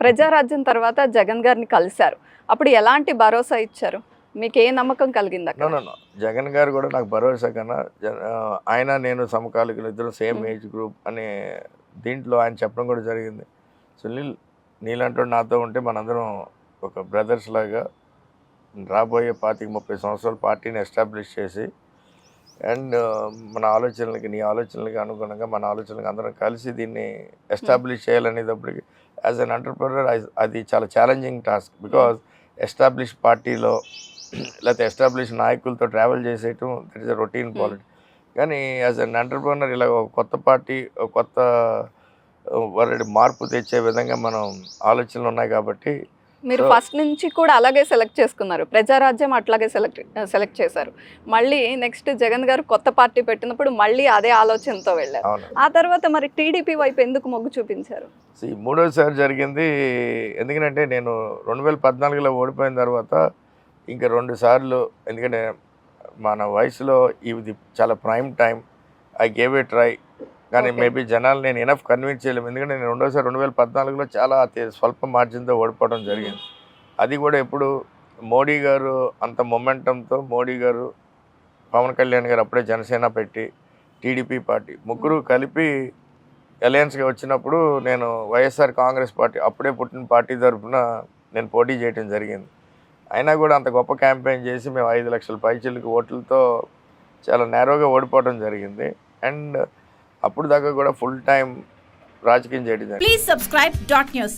ప్రజారాజ్యం తర్వాత జగన్ గారిని కలిశారు. అప్పుడు ఎలాంటి భరోసా ఇచ్చారు? మీకు ఏ నమ్మకం కలిగింది జగన్ గారు కూడా నాకు భరోసా కన్నా ఆయన నేను సమకాలికలు ఇద్దరు సేమ్. ఏజ్ గ్రూప్ అని దీంట్లో ఆయన చెప్పడం కూడా జరిగింది. సునీల్ నీలంటూ నాతో ఉంటే మనందరం ఒక బ్రదర్స్ లాగా రాబోయే పాతిక ముప్పై సంవత్సరాల పార్టీని ఎస్టాబ్లిష్ చేసి అండ్ మన ఆలోచనలకి నీ ఆలోచనలకి అనుగుణంగా మన ఆలోచనలకి అందరం కలిసి దీన్ని ఎస్టాబ్లిష్ చేయాలనేటప్పటికి యాజ్ అన్ ఎంటర్ప్రినర్ అది చాలా ఛాలెంజింగ్ టాస్క్ బికాజ్ ఎస్టాబ్లిష్ పార్టీలో లేకపోతే ఎస్టాబ్లిష్ నాయకులతో travel చేసేయటం that is a routine Hmm. Polity కానీ యాజ్ అన్ ఎంటర్ప్రినర్ ఇలా ఒక కొత్త పార్టీ కొత్త వరడి మార్పు తెచ్చే విధంగా మనం ఆలోచనలు ఉన్నాయి కాబట్టి మీరు ఫస్ట్ నుంచి కూడా అలాగే సెలెక్ట్ చేసుకున్నారు. ప్రజారాజ్యం అట్లాగే సెలెక్ట్ సెలెక్ట్ చేశారు. మళ్ళీ నెక్స్ట్ జగన్ గారు కొత్త పార్టీ పెట్టినప్పుడు మళ్ళీ అదే ఆలోచనతో వెళ్ళారు. ఆ తర్వాత మరి టీడీపీ వైపు ఎందుకు మొగ్గు చూపించారు? మూడోసారి జరిగింది ఎందుకంటే నేను రెండు వేల పద్నాలుగులో ఓడిపోయిన తర్వాత ఇంకా రెండు సార్లు ఎందుకంటే మన వయసులో ఇది చాలా prime time I gave a try కానీ. మేబీ జనాలు నేను ఎనఫ్ కన్విన్స్ చేయలేము. ఎందుకంటే నేను రెండోసారి రెండు వేల పద్నాలుగులో చాలా అతి స్వల్ప మార్జిన్తో ఓడిపోవడం జరిగింది. అది కూడా ఎప్పుడు మోడీ గారు అంత మొమెంటంతో మోడీ గారు పవన్ కళ్యాణ్ గారు అప్పుడే జనసేన పెట్టి టీడీపీ పార్టీ ముగ్గురు కలిపి అలయన్స్గా వచ్చినప్పుడు నేను వైఎస్ఆర్ కాంగ్రెస్ పార్టీ అప్పుడే పుట్టిన పార్టీ తరఫున నేను పోటీ చేయడం జరిగింది. అయినా కూడా అంత గొప్ప క్యాంపెయిన్ చేసి మేము ఐదు లక్షల పైచిలకు ఓట్లతో చాలా నేరోగా ఓడిపోవడం జరిగింది. అండ్ అప్పుడు దాకా కూడా ఫుల్ టైం రాజకీయం చేయడం ప్లీజ్ సబ్స్క్రైబ్ డాట్ న్యూస్